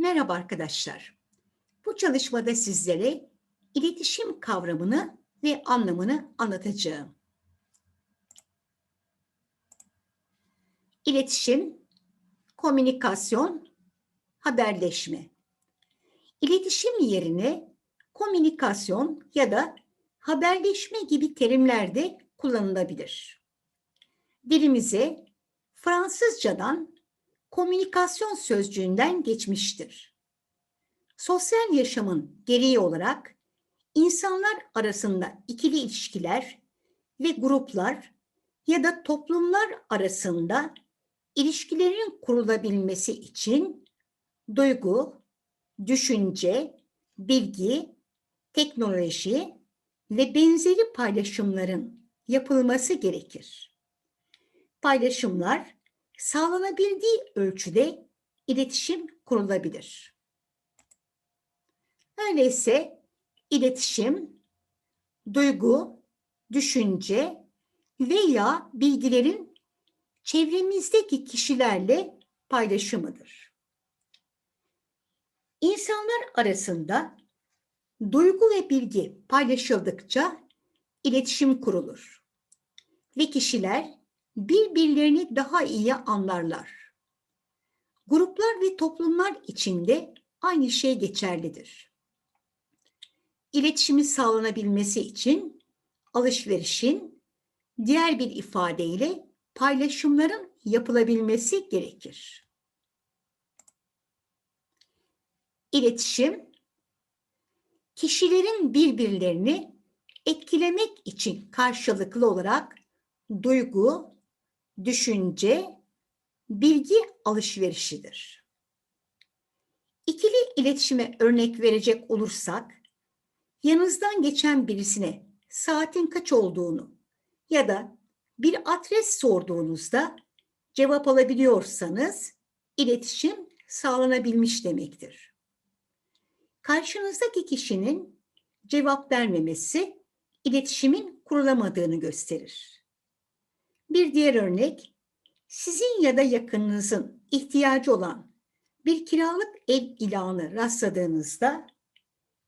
Merhaba arkadaşlar. Bu çalışmada sizlere iletişim kavramını ve anlamını anlatacağım. İletişim, komünikasyon, haberleşme. İletişim yerine komünikasyon ya da haberleşme gibi terimler de kullanılabilir. Dilimize Fransızcadan komünikasyon sözcüğünden geçmiştir. Sosyal yaşamın gereği olarak insanlar arasında ikili ilişkiler ve gruplar ya da toplumlar arasında ilişkilerin kurulabilmesi için duygu, düşünce, bilgi, teknoloji ve benzeri paylaşımların yapılması gerekir. Paylaşımlar sağlanabildiği ölçüde iletişim kurulabilir. Öyleyse iletişim, duygu, düşünce veya bilgilerin çevremizdeki kişilerle paylaşımıdır. İnsanlar arasında duygu ve bilgi paylaşıldıkça iletişim kurulur ve kişiler birbirlerini daha iyi anlarlar. Gruplar ve toplumlar içinde aynı şey geçerlidir. İletişimi sağlanabilmesi için alışverişin diğer bir ifadeyle paylaşımların yapılabilmesi gerekir. İletişim kişilerin birbirlerini etkilemek için karşılıklı olarak duygu, düşünce, bilgi alışverişidir. İkili iletişime örnek verecek olursak, yanınızdan geçen birisine saatin kaç olduğunu ya da bir adres sorduğunuzda cevap alabiliyorsanız iletişim sağlanabilmiş demektir. Karşınızdaki kişinin cevap vermemesi iletişimin kurulamadığını gösterir. Bir diğer örnek, sizin ya da yakınınızın ihtiyacı olan bir kiralık ev ilanı rastladığınızda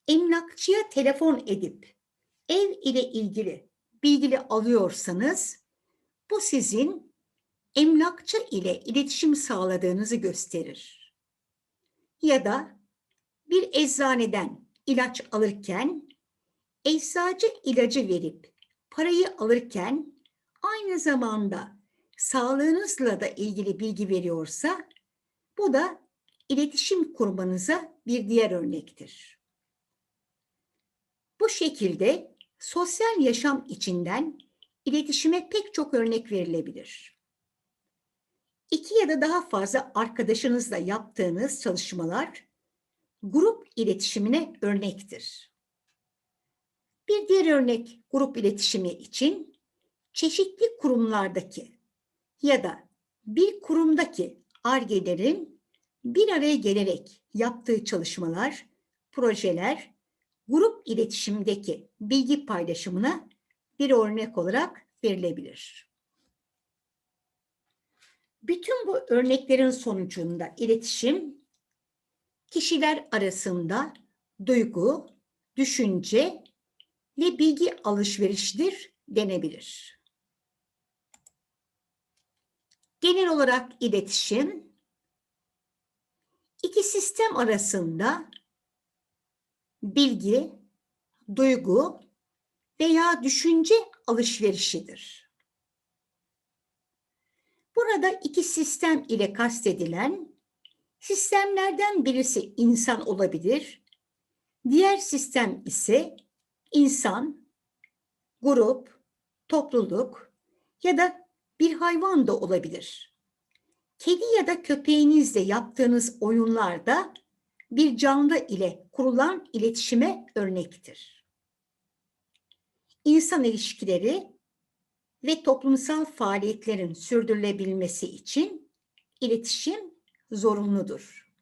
emlakçıya telefon edip ev ile ilgili bilgi alıyorsanız bu sizin emlakçı ile iletişim sağladığınızı gösterir. Ya da bir eczaneden ilaç alırken eczacı ilacı verip parayı alırken aynı zamanda sağlığınızla da ilgili bilgi veriyorsa bu da iletişim kurmanıza bir diğer örnektir. Bu şekilde sosyal yaşam içinden iletişime pek çok örnek verilebilir. İki ya da daha fazla arkadaşınızla yaptığınız çalışmalar grup iletişimine örnektir. Bir diğer örnek grup iletişimi için çeşitli kurumlardaki ya da bir kurumdaki argelerin bir araya gelerek yaptığı çalışmalar, projeler, grup iletişimdeki bilgi paylaşımına bir örnek olarak verilebilir. Bütün bu örneklerin sonucunda iletişim kişiler arasında duygu, düşünce ve bilgi alışverişidir denebilir. Genel olarak iletişim iki sistem arasında bilgi, duygu veya düşünce alışverişidir. Burada iki sistem ile kastedilen sistemlerden birisi insan olabilir. Diğer sistem ise insan, grup, topluluk ya da bir hayvan da olabilir. Kedi ya da köpeğinizle yaptığınız oyunlarda bir canlı ile kurulan iletişime örnektir. İnsan ilişkileri ve toplumsal faaliyetlerin sürdürülebilmesi için iletişim zorunludur.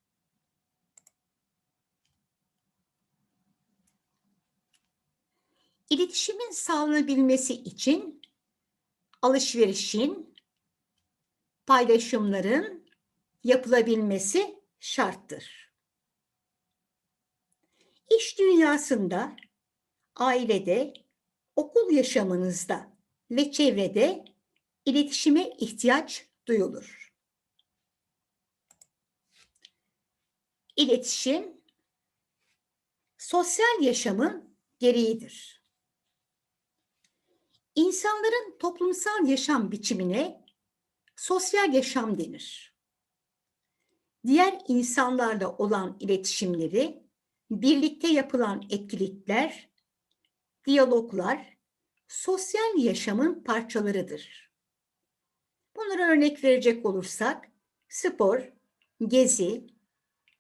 İletişimin sağlanabilmesi için alışverişin, paylaşımların yapılabilmesi şarttır. İş dünyasında, ailede, okul yaşamınızda ve çevrede iletişime ihtiyaç duyulur. İletişim sosyal yaşamın gereğidir. İnsanların toplumsal yaşam biçimine sosyal yaşam denir. Diğer insanlarla olan iletişimleri, birlikte yapılan etkinlikler, diyaloglar sosyal yaşamın parçalarıdır. Bunlara örnek verecek olursak spor, gezi,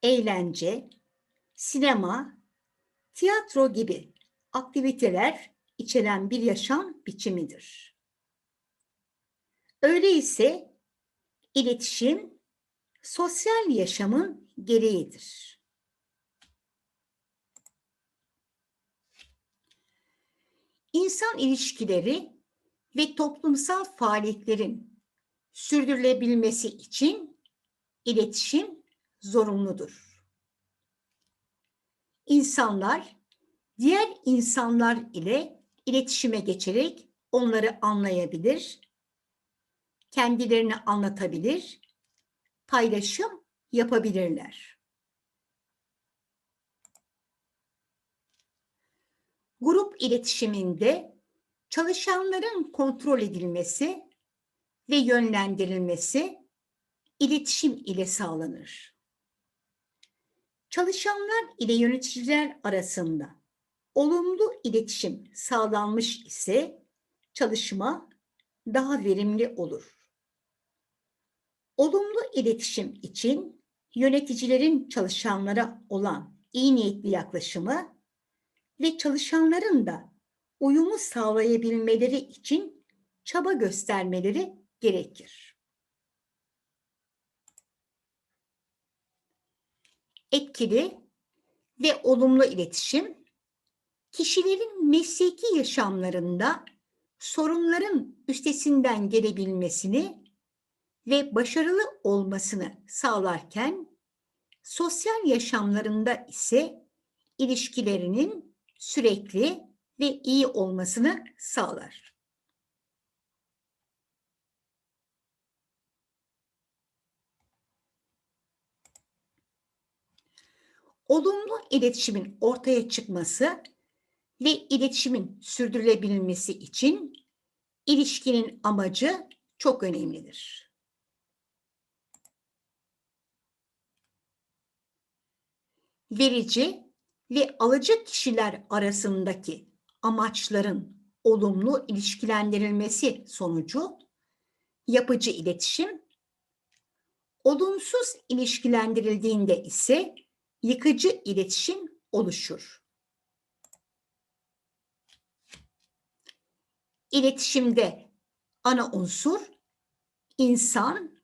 eğlence, sinema, tiyatro gibi aktiviteler içeren bir yaşam biçimidir. Öyleyse iletişim sosyal yaşamın gereğidir. İnsan ilişkileri ve toplumsal faaliyetlerin sürdürülebilmesi için iletişim zorunludur. İnsanlar diğer insanlar ile iletişime geçerek onları anlayabilir, kendilerini anlatabilir, paylaşım yapabilirler. Grup iletişiminde çalışanların kontrol edilmesi ve yönlendirilmesi iletişim ile sağlanır. Çalışanlar ile yöneticiler arasında olumlu iletişim sağlanmış ise çalışma daha verimli olur. Olumlu iletişim için yöneticilerin çalışanlara olan iyi niyetli yaklaşımı ve çalışanların da uyumu sağlayabilmeleri için çaba göstermeleri gerekir. Etkili ve olumlu iletişim kişilerin mesleki yaşamlarında sorunların üstesinden gelebilmesini ve başarılı olmasını sağlarken sosyal yaşamlarında ise ilişkilerinin sürekli ve iyi olmasını sağlar. Olumlu iletişimin ortaya çıkması ve iletişimin sürdürülebilmesi için ilişkinin amacı çok önemlidir. Verici ve alıcı kişiler arasındaki amaçların olumlu ilişkilendirilmesi sonucu yapıcı iletişim, olumsuz ilişkilendirildiğinde ise yıkıcı iletişim oluşur. İletişimde ana unsur insan,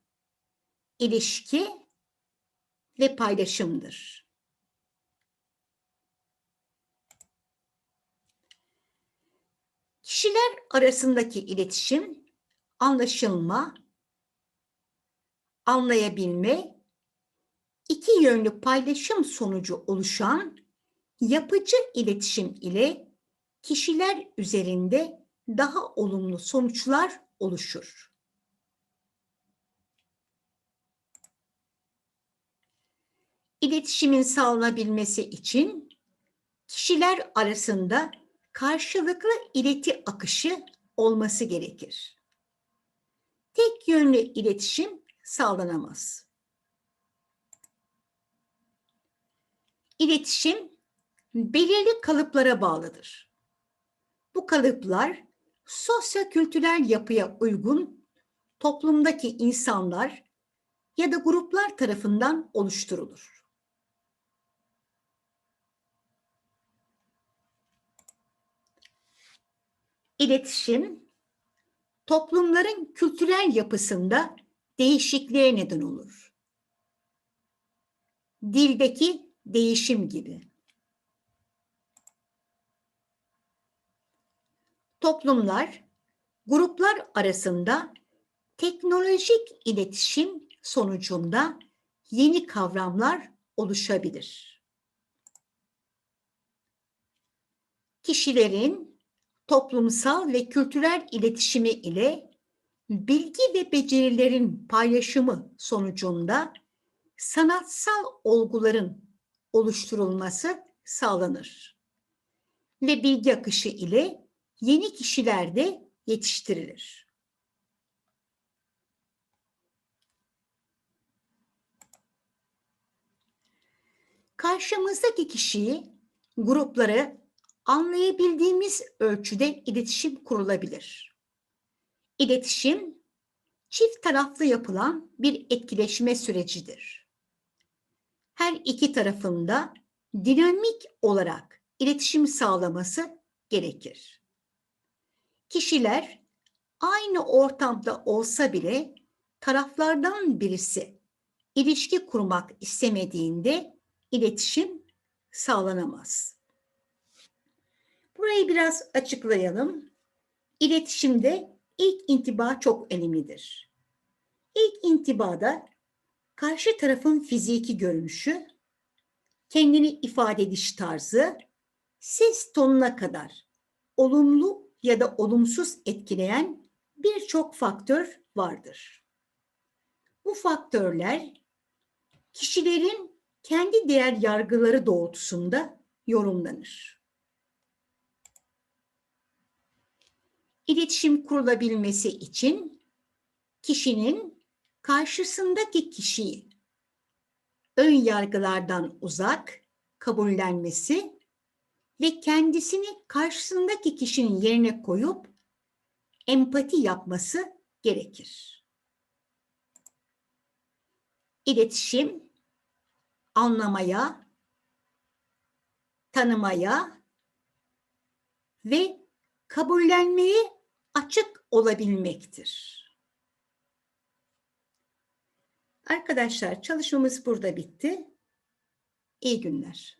ilişki ve paylaşımdır. Kişiler arasındaki iletişim, anlaşılma, anlayabilme, iki yönlü paylaşım sonucu oluşan yapıcı iletişim ile kişiler üzerinde daha olumlu sonuçlar oluşur. İletişimin sağlanabilmesi için kişiler arasında karşılıklı ileti akışı olması gerekir. Tek yönlü iletişim sağlanamaz. İletişim belirli kalıplara bağlıdır. Bu kalıplar sosyokültürel yapıya uygun toplumdaki insanlar ya da gruplar tarafından oluşturulur. İletişim toplumların kültürel yapısında değişikliğe neden olur. Dildeki değişim gibi. Toplumlar, gruplar arasında teknolojik iletişim sonucunda yeni kavramlar oluşabilir. kişilerin toplumsal ve kültürel iletişimi ile bilgi ve becerilerin paylaşımı sonucunda sanatsal olguların oluşturulması sağlanır. Ve bilgi akışı ile yeni kişiler de yetiştirilir. Karşımızdaki kişiyi, grupları anlayabildiğimiz ölçüde iletişim kurulabilir. İletişim, çift taraflı yapılan bir etkileşme sürecidir. Her iki tarafında dinamik olarak iletişim sağlaması gerekir. Kişiler aynı ortamda olsa bile taraflardan birisi ilişki kurmak istemediğinde iletişim sağlanamaz. Burayı biraz açıklayalım. İletişimde ilk intiba çok önemlidir. İlk intibada karşı tarafın fiziki görünüşü, kendini ifade ediş tarzı, ses tonuna kadar olumlu ya da olumsuz etkileyen birçok faktör vardır. Bu faktörler kişilerin kendi değer yargıları doğrultusunda yorumlanır. İletişim kurulabilmesi için kişinin karşısındaki kişiyi ön yargılardan uzak kabullenmesi ve kendisini karşısındaki kişinin yerine koyup empati yapması gerekir. İletişim anlamaya, tanımaya ve kabullenmeye açık olabilmektir. Arkadaşlar çalışmamız burada bitti. İyi günler.